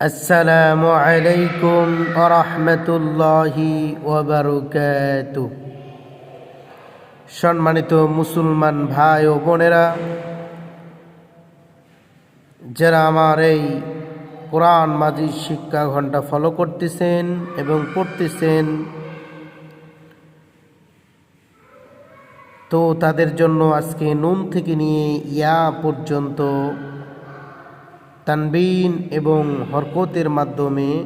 আসসালামু আলাইকুম আরহামতুল্লাহি ওবরকাতু সম্মানিত মুসলমান ভাই ও বোনেরা, যারা আমার এই কোরআন মাজির শিক্ষা ঘণ্টা ফলো করতেছেন এবং পড়তেছেন, তো তাদের জন্য আজকে নুন থেকে নিয়ে ইয়া পর্যন্ত তানবিন এবং হরকতের মাধ্যমে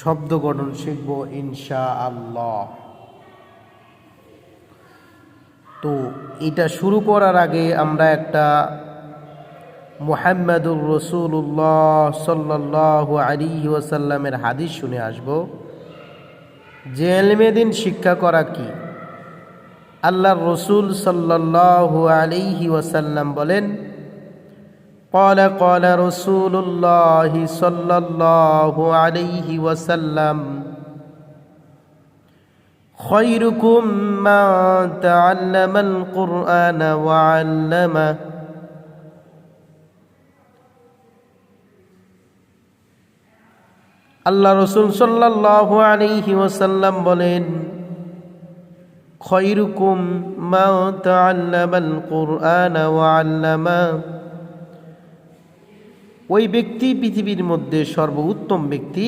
শব্দ গঠন শিখব ইনশা আল্লাহ তো এটা শুরু করার আগে আমরা একটা মুহাম্মাদুর রসুল্লাহ সাল্লাহ আলী ওয়াসাল্লামের হাদিস শুনে আসব। যে এলমেদিন শিক্ষা করা কি? আল্লাহর রসুল সাল্লাহ আলিহি ওয়াসাল্লাম বলেন قال قال رسول الله صلى الله عليه وسلم خيركم من تعلم القرآن وعلمه আল্লাহ রসুল সাল্লাহ আলাইহি ওয়াসাল্লাম বলেন খৈরুকুম মা তাআল্লামাল কুরআন ওয়া আল্লামা ওই ব্যক্তি পৃথিবীর মধ্যে সর্বোত্তম ব্যক্তি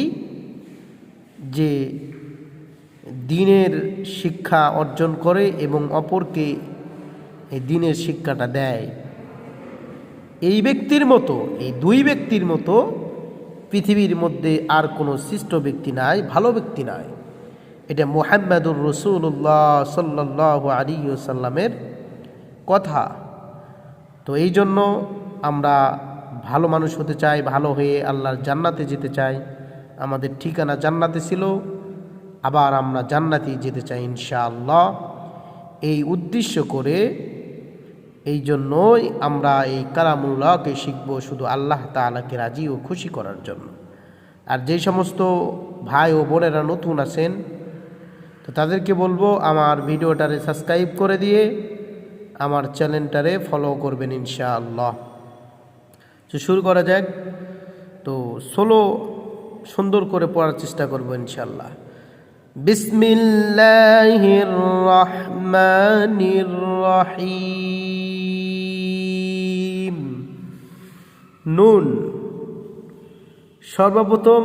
যে দিনের শিক্ষা অর্জন করে এবং অপরকে এই দিনের শিক্ষাটা দেয়। এই ব্যক্তির মতো, এই দুই ব্যক্তির মতো পৃথিবীর মধ্যে আর কোনো সৃষ্ট ব্যক্তি নাই, ভালো ব্যক্তি নাই। এটা মোহাম্মদুর রসুল্লাহ সাল্লাহ আলী সাল্লামের কথা। তো এই জন্য আমরা ভালো মানুষ হতে চাই ভালো হয়ে আল্লাহর জান্নাতে যেতে চাই আমাদের ঠিকানা জান্নাতে ছিল, আবার আমরা জান্নাতে যেতে চাই ইনশাআল্লাহ। এই উদ্দেশ্য করে এই জন্যই আমরা এই কালামুল্লাহকে শিখব শুধু আল্লাহ তালাকে রাজি ও খুশি করার জন্য। আর যেই সমস্ত ভাই ও বোনেরা নতুন আছেন, তো তাদেরকে বলব, আমার ভিডিওটারে সাবস্ক্রাইব করে দিয়ে আমার চ্যানেলটারে ফলো করবেন ইনশাআল্লাহ। তো শুরু করা যাক, তো সোলো সুন্দর করে পড়ার চেষ্টা করব ইনশাল্লাহ বিসমিল্লাহির রহমানির রহিম নুন, সর্বপ্রথম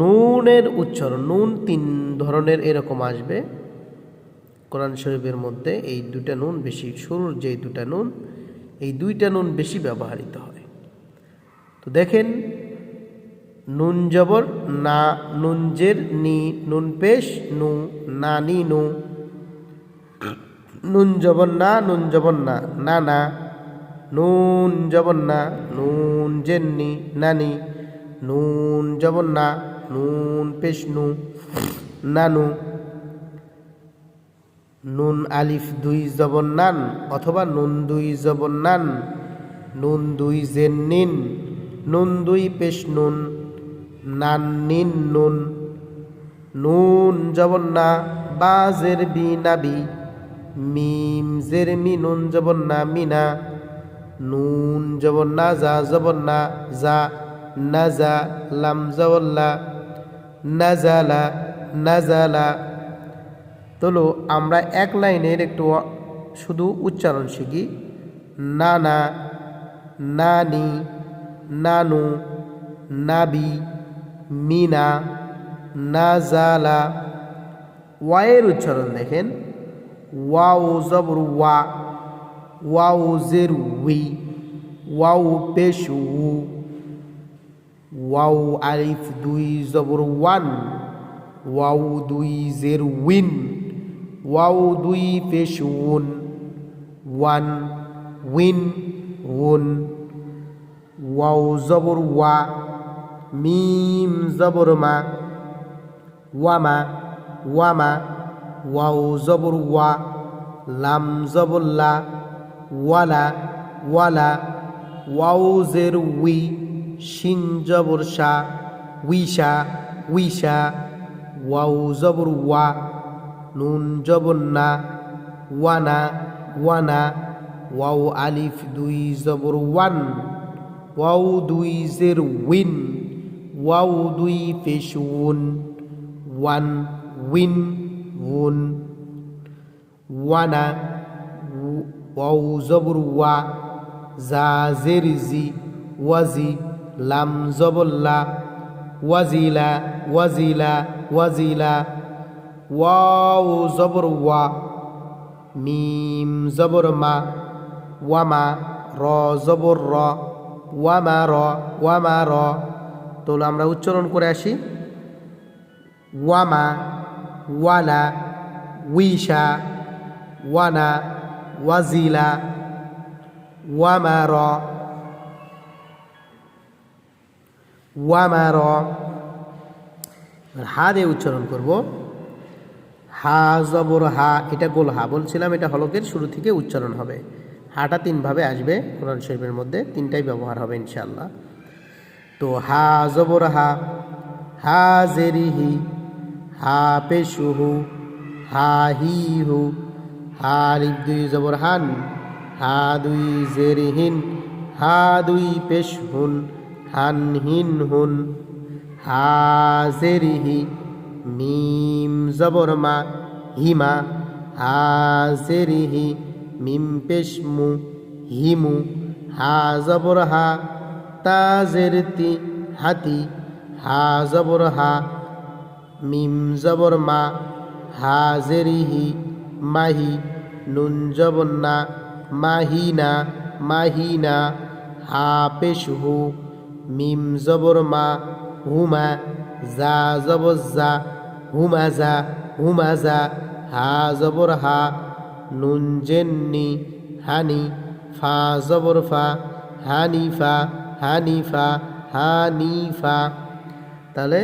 নুনের উচ্চারণ, নুন তিন ধরনের এরকম আসবে। কোরআন শরীফের মধ্যে এই দুটা নুন বেশি, শুরুর যে দুটা নুন, এই দুইটা নুন বেশি ব্যবহৃত হয়। তো দেখেন, নুন জবর, না, নুনজের নি, নুন পেশ, নু নানি নু নুন জবর না, নুন জবর না না না। নুন জবর না নুন জেননি নানি নুন জবর না, নুন পেশ, নু নানু নুন আলিফ দুই জবর নান, অথবা নুন দুই জবর নান, নুন দুই জেন নিন। নুন দুই পেশ নুন, নান নিন নুন। নুন জবর না বা জের বি নাবি মিম জের মি নুন জবর না। মিনা নুন জবর না যা জবর না যা লাম জবল্লা। নাজালা নাজালা তোলো আমরা এক লাইনের একটু শুধু উচ্চারণ শিখি। নানা নানি নানু, নাবি, মিনা, নাজালা। ওয়াইয়ের উচ্চারণ দেখেন। ওয়াও জবর ওয়া, ওয়াও জের উই, ওয়াও পেশ উ, ওয়াও আলিফ দুই জবর ওয়ান, ওয়াও দুই জের উইন, ওয়াও দুই পেশ উন, ওয়ান উইন উন। ওয়াও জবর ওয়া, মিম জবর মা, ওয়ামা ওয়ামা, ওয়াও জবর ওয়া, লাম জবর লা, ওয়ালা ওয়ালা, ওয়াও জের উই, শিন জবর শা উইশা উইশা ওয়াও জবর ওয়া, নুন জবর না, ওয়ানা ওয়ানা, ওয়াও আলিফ দুই জবর ওয়ান। ওয়াও দুই জের উইন, ওয়াউ দুই পেশ উন, ওয়ান উইন উন, ওয়ানা ওয়াউ জবর ওয়া, জা জের জি, ওয়াজি লাম জবল্লা ওয়াজিলা ওয়াজিলা ওয়াজিলা ওয়াউ জবর ওয়া, মিম জবর মা ওয়ামা র জবর র ওয়ামা র ওয়ামা র। তো আমরা উচ্চারণ করে আসি। ওয়ামা ওয়ালা উইশা ওয়ানা ওয়াজিলা ওয়ামার র। হা দিয়ে উচ্চারণ করব। হা, জবর হা, এটা গোল হা, বলছিলাম এটা হলকের শুরু থেকে উচ্চারণ হবে। হাটা তিনভাবে আসবে কোরআন শরীফের মধ্যে, তিনটাই ব্যবহার হবে ইনশাল্লাহ তো হা জবর হা হা জেরিহি হা পেশুহু হা, হি হু হা দুই জবর হান, হা দুই জেরিহিন হা দুই পেশ হুন, হান হিন হুন, হা জেরিহি মিম জবর মা হিমা হা জেরিহি মিম পেশ মু হিমু, হা জবর হা তা জেরতি, হাতি, হা জবর হা মিম জবর মা হাজেরিহি মাহি, নুন জবন্না, মাহিনা মাহিনা, হা পেশহু, মিম জবর মা হুমা, জা জবর জা হুমাজা হুমাজা হা জবর হা নুন জেন্নি হানি, ফা, জবর ফা হানিফা হানিফা হানিফা তাহলে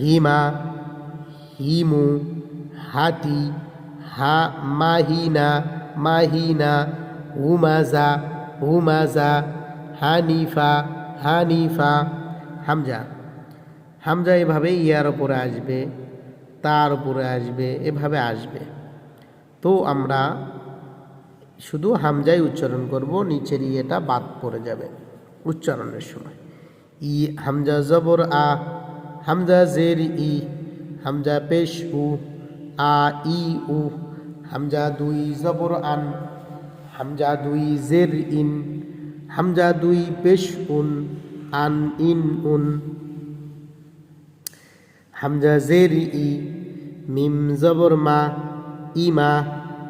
হিমা, হিমু, হাতি, হা, মাহিনা মাহিনা হুমাজা হুমাজা হানিফা হানিফা হামজা হামজা এভাবে ইয়ার ওপরে আসবে, তার উপরে আসবে, এভাবে আসবে। তো আমরা শুধু হামজাই উচ্চারণ করব নিচের ইয়েটা বাদ পড়ে যাবে উচ্চারণের সময়। ই হামজা জবর আ, হামজা জের ই, হামজা পেশ উ, আ ই উ, হামজা দুই জবর আন, হামজা দুই জের ইন, হামজা দুই পেশ উন, আন ইন উন। হামজা জের ই, মিম জবর মা ইমা,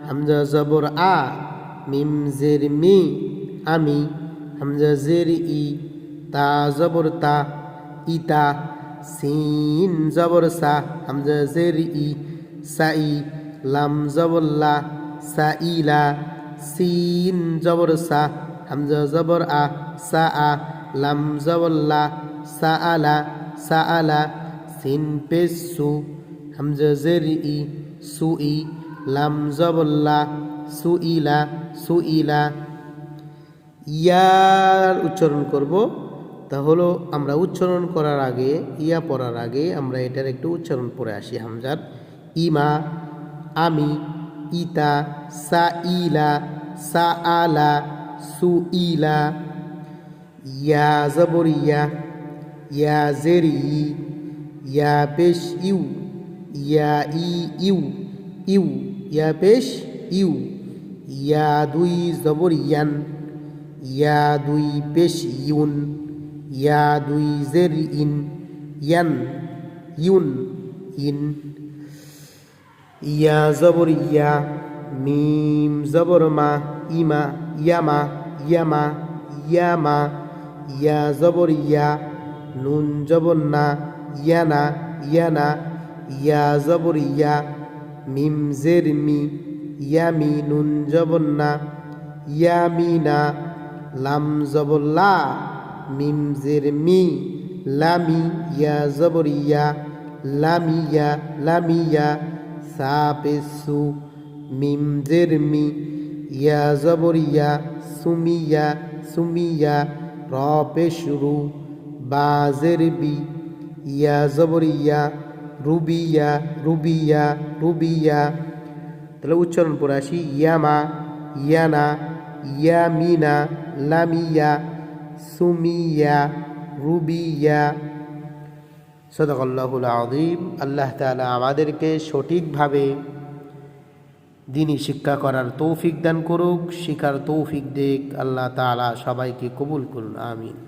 হামজা জবর আ, মিম জের মি, আমি, হামজা জের ই, তা জবর তা, ইতা, সিন জবর সা, হামজা জের ই সাই লাম জবর লা সাইলা সিন জবর সা, হামজা জবর আ, সা আ, লাম জবর লা, সা আলা সা আলা সিন পেশ সু, হামজা জের ই, সু ই লাম জবর লা সু ইলা সু ইলা ইয়ার উচ্চারণ করব। তা হলো, আমরা উচ্চারণ করার আগে, ইয়া পড়ার আগে আমরা এটার একটু উচ্চারণ পড়ে আসি, হামজার। ইমা, আমি, ইতা সা ইলা সা আলা সু ইলা ইয়া জবর ইয়া জের, ইয়া পেশ ইউ ইয়া ই ইউ ইউ, ইয়া পেশ, ইউ। ইয়া দুই জবর ইয়ান, ইয়া দুই পেশ ইউন, ইয়া দুই জের ইন, ইয়ান, ইউন, ইন। ইয়া জবর ইয়া, মিম জবর মা, ইমা, ইয়ামা ইয়ামা ইয়ামা। ইয়া জবর ইয়া, নুন জবর না, ইয়ানা ইয়ানা। ইয়া জবর ইয়া মিম জের মি ইয়ামি নুন জবর না ইয়ামিনা, লাম জবর লা মিম জের মি লামি, ইয়া জবর ইয়া লামিয়া লামিয়া সা পেসু মিম জের মি ইয়া জবর ইয়া সুমিয়া সুমিয়া র পেশরু বা ইয়া জবর ইয়া রুবিয়া রুবিয়া রুবিয়া। তাহলে উচ্চারণ করে আসি, ইয়ামা, ইয়ানা, ইয়ামিনা, লামিয়া, সুমিয়া, রুবিয়া। সদকল্লাহুল আদিম আল্লাহ তালা আমাদেরকে সঠিকভাবে দিনই শিক্ষা করার তৌফিক দান করুক, শিখার তৌফিক দেখ আল্লাহ তালা সবাইকে কবুল করুন, আমিন।